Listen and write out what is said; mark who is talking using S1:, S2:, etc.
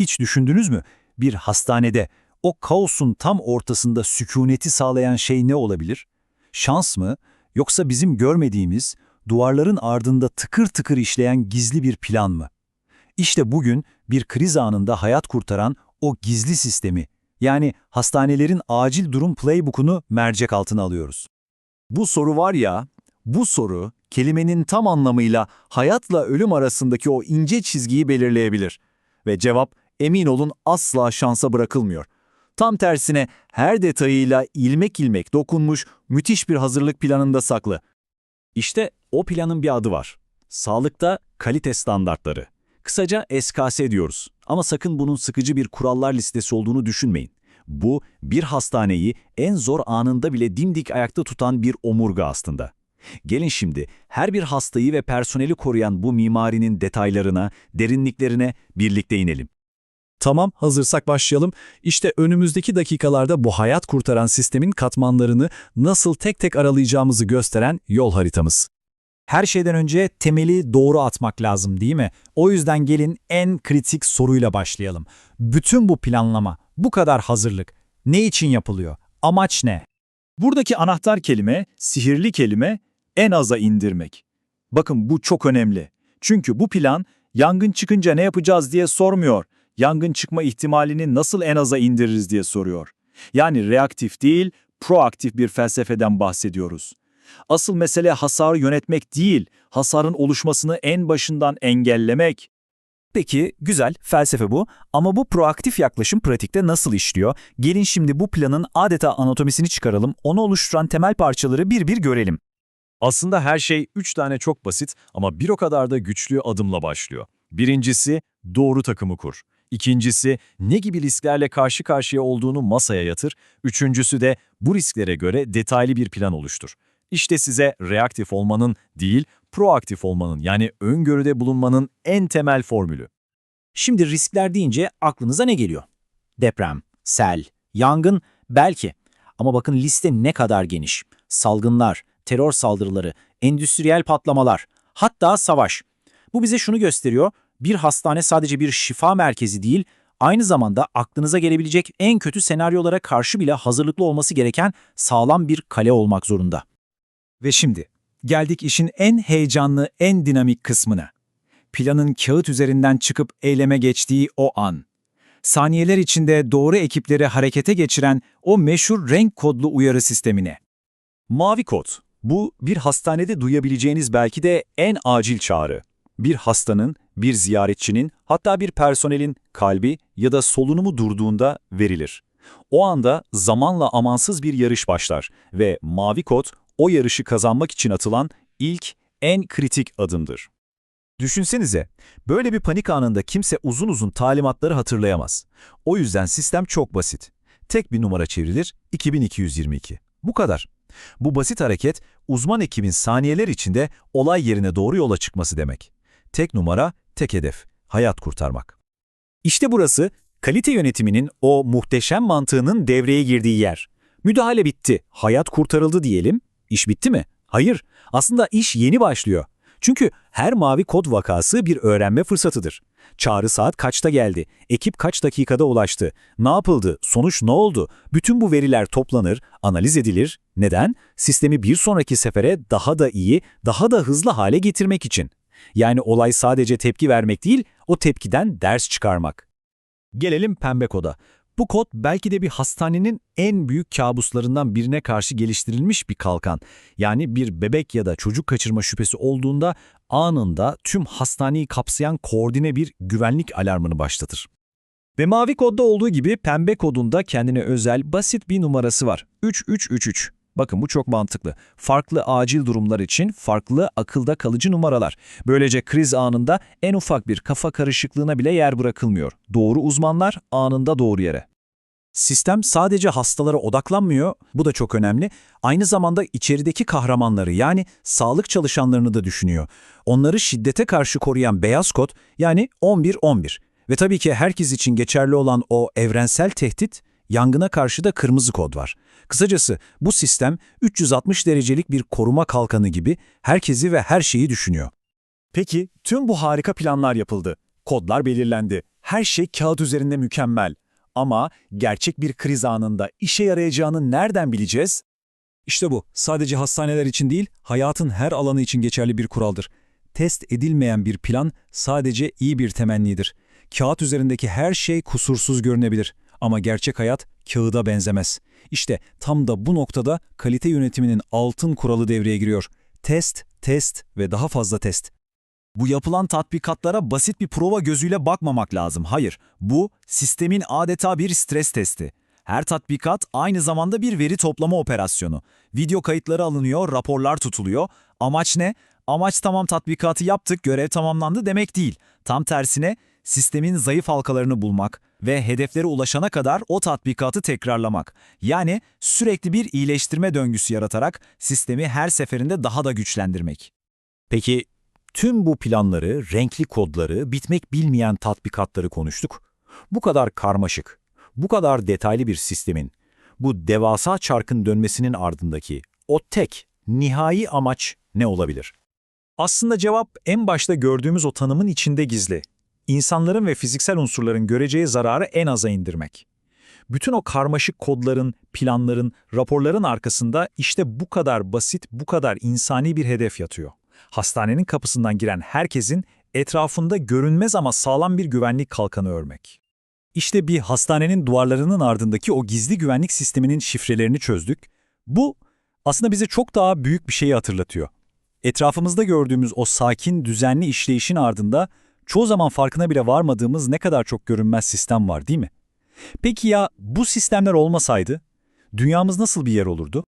S1: Hiç düşündünüz mü? Bir hastanede o kaosun tam ortasında sükuneti sağlayan şey ne olabilir? Şans mı? Yoksa bizim görmediğimiz, duvarların ardında tıkır tıkır işleyen gizli bir plan mı? İşte bugün bir kriz anında hayat kurtaran o gizli sistemi, yani hastanelerin acil durum playbook'unu mercek altına alıyoruz.
S2: Bu soru var ya, bu soru kelimenin tam anlamıyla hayatla ölüm arasındaki o ince çizgiyi belirleyebilir. Ve cevap emin olun asla şansa bırakılmıyor. Tam tersine her detayıyla ilmek ilmek dokunmuş müthiş bir hazırlık planında saklı. İşte o planın bir adı var. Sağlıkta kalite standartları. Kısaca SKS diyoruz. Ama sakın bunun sıkıcı bir kurallar listesi olduğunu düşünmeyin. Bu, bir hastaneyi en zor anında bile dimdik ayakta tutan bir omurga aslında. Gelin şimdi her bir hastayı ve personeli koruyan bu mimarinin detaylarına, derinliklerine birlikte inelim.
S3: Tamam, hazırsak başlayalım. İşte önümüzdeki dakikalarda bu hayat kurtaran sistemin katmanlarını nasıl tek tek aralayacağımızı gösteren yol haritamız.
S1: Her şeyden önce temeli doğru atmak lazım değil mi? O yüzden gelin en kritik soruyla başlayalım. Bütün bu planlama, bu kadar hazırlık ne için yapılıyor? Amaç ne?
S2: Buradaki anahtar kelime, sihirli kelime en aza indirmek. Bakın bu çok önemli. Çünkü bu plan yangın çıkınca ne yapacağız diye sormuyor. Yangın çıkma ihtimalini nasıl en aza indiririz diye soruyor. Yani reaktif değil, proaktif bir felsefeden bahsediyoruz. Asıl mesele hasarı yönetmek değil, hasarın oluşmasını en başından engellemek.
S1: Peki, güzel, felsefe bu. Ama bu proaktif yaklaşım pratikte nasıl işliyor? Gelin şimdi bu planın adeta anatomisini çıkaralım, onu oluşturan temel parçaları bir bir görelim.
S2: Aslında her şey üç tane çok basit ama bir o kadar da güçlü adımla başlıyor. Birincisi, doğru takımı kur. İkincisi, ne gibi risklerle karşı karşıya olduğunu masaya yatır. Üçüncüsü de bu risklere göre detaylı bir plan oluştur. İşte size reaktif olmanın değil, proaktif olmanın yani öngörüde bulunmanın en temel formülü.
S1: Şimdi riskler deyince aklınıza ne geliyor? Deprem, sel, yangın, belki. Ama bakın liste ne kadar geniş. Salgınlar, terör saldırıları, endüstriyel patlamalar, hatta savaş. Bu bize şunu gösteriyor, bir hastane sadece bir şifa merkezi değil, aynı zamanda aklınıza gelebilecek en kötü senaryolara karşı bile hazırlıklı olması gereken sağlam bir kale olmak zorunda. Ve şimdi geldik işin en heyecanlı, en dinamik kısmına. Planın kağıt üzerinden çıkıp eyleme geçtiği o an. Saniyeler içinde doğru ekipleri harekete geçiren o meşhur renk kodlu uyarı sistemine.
S2: Mavi kod. Bu bir hastanede duyabileceğiniz belki de en acil çağrı. Bir hastanın, bir ziyaretçinin, hatta bir personelin kalbi ya da solunumu durduğunda verilir. O anda zamanla amansız bir yarış başlar ve mavi kod o yarışı kazanmak için atılan ilk, en kritik adımdır. Düşünsenize, böyle bir panik anında kimse uzun uzun talimatları hatırlayamaz. O yüzden sistem çok basit. Tek bir numara çevrilir, 2222. Bu kadar. Bu basit hareket, uzman ekibin saniyeler içinde olay yerine doğru yola çıkması demek. Tek numara, tek hedef, hayat kurtarmak.
S1: İşte burası kalite yönetiminin o muhteşem mantığının devreye girdiği yer. Müdahale bitti, hayat kurtarıldı diyelim. İş bitti mi? Hayır. Aslında iş yeni başlıyor. Çünkü her mavi kod vakası bir öğrenme fırsatıdır. Çağrı saat kaçta geldi? Ekip kaç dakikada ulaştı? Ne yapıldı? Sonuç ne oldu? Bütün bu veriler toplanır, analiz edilir. Neden? Sistemi bir sonraki sefere daha da iyi, daha da hızlı hale getirmek için. Yani olay sadece tepki vermek değil, o tepkiden ders çıkarmak.
S2: Gelelim pembe koda. Bu kod belki de bir hastanenin en büyük kabuslarından birine karşı geliştirilmiş bir kalkan. Yani bir bebek ya da çocuk kaçırma şüphesi olduğunda anında tüm hastaneyi kapsayan koordine bir güvenlik alarmını başlatır. Ve mavi kodda olduğu gibi pembe kodunda kendine özel basit bir numarası var. 3333. Bakın bu çok mantıklı. Farklı acil durumlar için farklı akılda kalıcı numaralar. Böylece kriz anında en ufak bir kafa karışıklığına bile yer bırakılmıyor. Doğru uzmanlar anında doğru yere.
S1: Sistem sadece hastalara odaklanmıyor, bu da çok önemli. Aynı zamanda içerideki kahramanları yani sağlık çalışanlarını da düşünüyor. Onları şiddete karşı koruyan beyaz kod yani 11-11. Ve tabii ki herkes için geçerli olan o evrensel tehdit, yangına karşı da kırmızı kod var. Kısacası bu sistem 360 derecelik bir koruma kalkanı gibi herkesi ve her şeyi düşünüyor.
S2: Peki tüm bu harika planlar yapıldı. Kodlar belirlendi. Her şey kağıt üzerinde mükemmel. Ama gerçek bir kriz anında işe yarayacağını nereden bileceğiz?
S3: İşte bu. Sadece hastaneler için değil, hayatın her alanı için geçerli bir kuraldır. Test edilmeyen bir plan sadece iyi bir temennidir. Kağıt üzerindeki her şey kusursuz görünebilir ama gerçek hayat kağıda benzemez. İşte tam da bu noktada kalite yönetiminin altın kuralı devreye giriyor. Test, test ve daha fazla test.
S2: Bu yapılan tatbikatlara basit bir prova gözüyle bakmamak lazım. Hayır, bu sistemin adeta bir stres testi. Her tatbikat aynı zamanda bir veri toplama operasyonu. Video kayıtları alınıyor, raporlar tutuluyor. Amaç ne? Amaç tamam tatbikatı yaptık, görev tamamlandı demek değil. Tam tersine sistemin zayıf halkalarını bulmak ve hedeflere ulaşana kadar o tatbikatı tekrarlamak. Yani sürekli bir iyileştirme döngüsü yaratarak sistemi her seferinde daha da güçlendirmek. Peki Tüm bu planları, renkli kodları, bitmek bilmeyen tatbikatları konuştuk. Bu kadar karmaşık, bu kadar detaylı bir sistemin, bu devasa çarkın dönmesinin ardındaki o tek, nihai amaç ne olabilir? Aslında cevap en başta gördüğümüz o tanımın içinde gizli. İnsanların ve fiziksel unsurların göreceği zararı en aza indirmek. Bütün o karmaşık kodların, planların, raporların arkasında işte bu kadar basit, bu kadar insani bir hedef yatıyor hastanenin kapısından giren herkesin etrafında görünmez ama sağlam bir güvenlik kalkanı örmek. İşte bir hastanenin duvarlarının ardındaki o gizli güvenlik sisteminin şifrelerini çözdük. Bu aslında bize çok daha büyük bir şeyi hatırlatıyor. Etrafımızda gördüğümüz o sakin, düzenli işleyişin ardında çoğu zaman farkına bile varmadığımız ne kadar çok görünmez sistem var değil mi? Peki ya bu sistemler olmasaydı dünyamız nasıl bir yer olurdu?